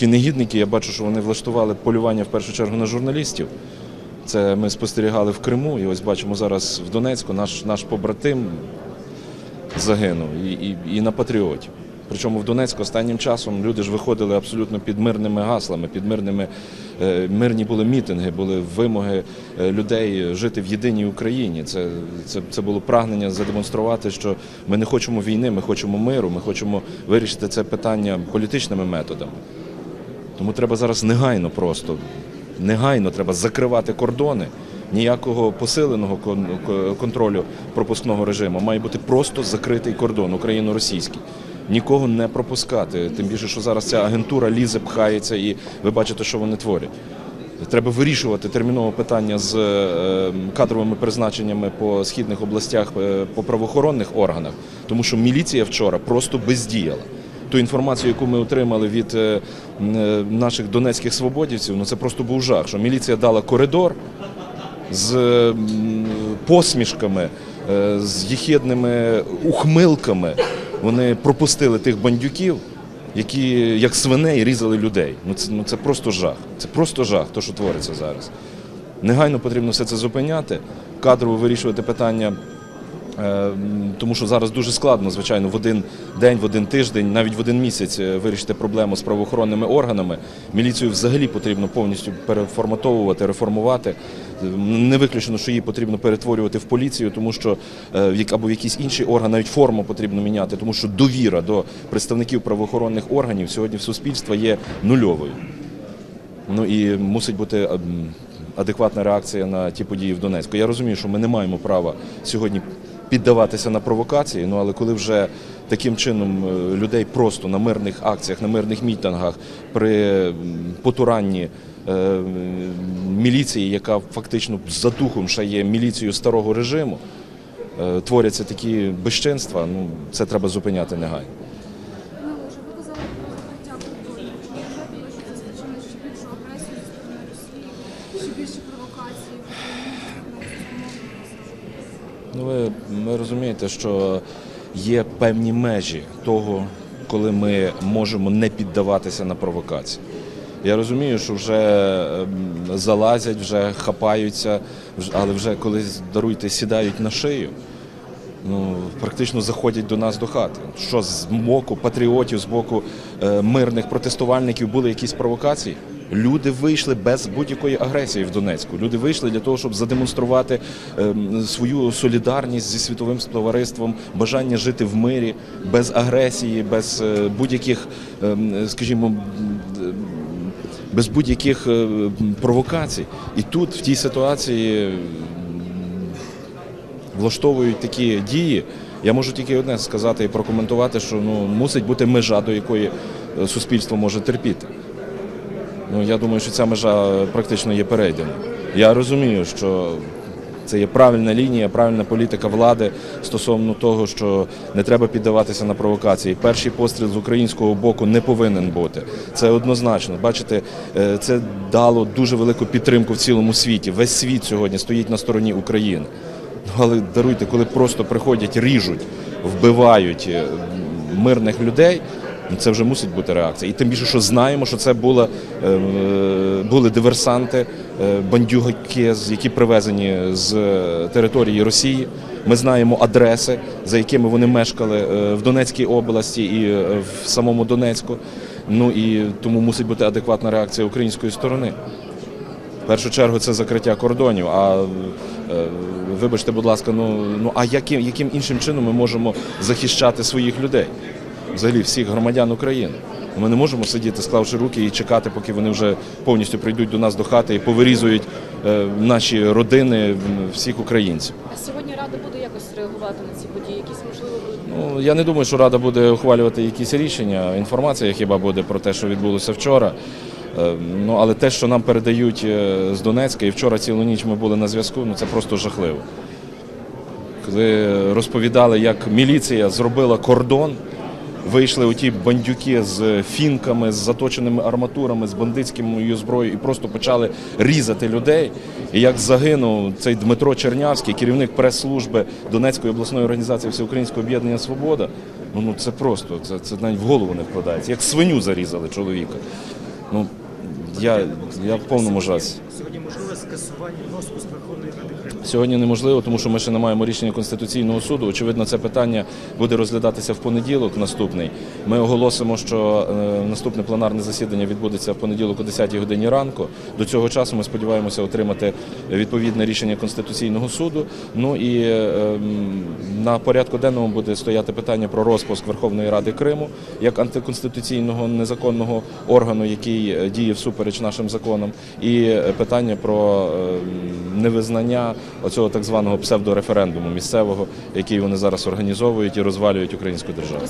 ті негідники, я бачу, що вони влаштували полювання в першу чергу на журналістів. Це ми спостерігали в Криму, і ось бачимо зараз в Донецьку наш, наш побратим загинув і, і, і на патріоті. Причому в Донецьку останнім часом люди ж виходили абсолютно під мирними гаслами, під мирними е, мирні були мітинги, були вимоги е, людей жити в єдиній Україні. Це, це, це було прагнення задемонструвати, що ми не хочемо війни, ми хочемо миру, ми хочемо вирішити це питання політичними методами. Тому треба зараз негайно просто, негайно треба закривати кордони. Ніякого посиленого контролю пропускного режиму. Має бути просто закритий кордон україно-російський. Нікого не пропускати. Тим більше, що зараз ця агентура лізе, пхається, і ви бачите, що вони творять. Треба вирішувати термінове питання з е, кадровими призначеннями по східних областях е, по правоохоронних органах, тому що міліція вчора просто бездіяла. Ту інформацію, яку ми отримали від е, е, наших донецьких свободівців, ну це просто був жах. Що міліція дала коридор з посмішками, е, з їхідними ухмилками. Вони пропустили тих бандюків, які як свиней різали людей. Ну це, ну це просто жах. Це просто жах, то що твориться зараз. Негайно потрібно все це зупиняти, кадрово вирішувати питання. Е, м, Тому що зараз дуже складно, звичайно, в один день, в один тиждень, навіть в один місяць е, вирішити проблему з правоохоронними органами. Міліцію взагалі потрібно повністю переформатовувати, реформувати. Е, Не виключено, що її потрібно перетворювати в поліцію, тому що е, або в якийсь інший орган, навіть форму потрібно міняти, тому що довіра до представників правоохоронних органів сьогодні в суспільства є нульовою. Ну і мусить бути ем, адекватна реакція на ті події в Донецьку. Я розумію, що ми не маємо права сьогодні піддаватися на провокації. Ну але коли вже таким чином е, людей просто на мирних акціях, на мирних мітингах при потуранні е, міліції, яка фактично за духом ще є міліцією старого режиму, е, творяться такі безчинства, ну це треба зупиняти негайно. Ну, ви ви розумієте, що є певні межі того, коли ми можемо не піддаватися на провокації. Я розумію, що вже ем, залазять, вже хапаються, але вже коли даруйте, сідають на шию, ну, практично заходять до нас до хати. Що з боку патріотів, з боку е, мирних протестувальників були якісь провокації? Люди вийшли без будь-якої агресії в Донецьку. Люди вийшли для того, щоб задемонструвати ем, свою солідарність зі світовим товариством, бажання жити в мирі, без агресії, без е, будь-яких, ем, скажімо, без будь-яких е, провокацій. І тут, в тій ситуації, влаштовують такі дії. Я можу тільки одне сказати і прокоментувати, що ну мусить бути межа, до якої е, суспільство може терпіти. Ну я думаю, що ця межа практично є перейдена. Я розумію, що це є правильна лінія, правильна політика влади стосовно того, що не треба піддаватися на провокації. Перший постріл з українського боку не повинен бути. Це однозначно. Бачите, е, це дало дуже велику підтримку в цілому світі. Весь світ сьогодні стоїть на стороні України. Ну, але даруйте, коли просто приходять, ріжуть, вбивають е, мирних людей, це вже мусить бути реакція. І тим більше, що знаємо, що це була, е, були диверсанти, е, бандюгаки, які привезені з е, території Росії. Ми знаємо адреси, за якими вони мешкали е, в Донецькій області і в самому Донецьку. Ну і тому мусить бути адекватна реакція української сторони. В першу чергу це закриття кордонів. А вибачте, будь ласка, ну, ну а яким, яким іншим чином ми можемо захищати своїх людей, взагалі всіх громадян України? Ми не можемо сидіти, склавши руки і чекати, поки вони вже повністю прийдуть до нас до хати і повирізують е, наші родини, всіх українців. А сьогодні рада буде якось реагувати на ці події? Якісь можливо будуть Ну я не думаю, що рада буде ухвалювати якісь рішення. Інформація хіба буде про те, що відбулося вчора. Е, Ну але те, що нам передають е, з Донецька, і вчора цілу ніч ми були на зв'язку, ну це просто жахливо. Коли розповідали, як міліція зробила кордон, вийшли оті бандюки з фінками, з заточеними арматурами, з бандитською зброєю і просто почали різати людей. І як загинув цей Дмитро Чернявський, керівник прес-служби Донецької обласної організації Всеукраїнського об'єднання Свобода. Ну, ну це просто, це, це навіть в голову не вкладається. Як свиню зарізали чоловіка. Ну я, я в повному жасі. Сьогодні можливе скасування розпуск Верховної Ради. Сьогодні неможливо, тому що ми ще не маємо рішення Конституційного суду. Очевидно, це питання буде розглядатися в понеділок наступний. Ми оголосимо, що е, наступне пленарне засідання відбудеться в понеділок о 10-й годині ранку. До цього часу ми сподіваємося отримати відповідне рішення Конституційного суду. Ну і е, на порядку денному буде стояти питання про розпуск Верховної Ради Криму як антиконституційного незаконного органу, який е, діє всупереч нашим законам, і е, питання про е, невизнання оцього так званого псевдореферендуму місцевого, який вони зараз організовують і розвалюють українську державу.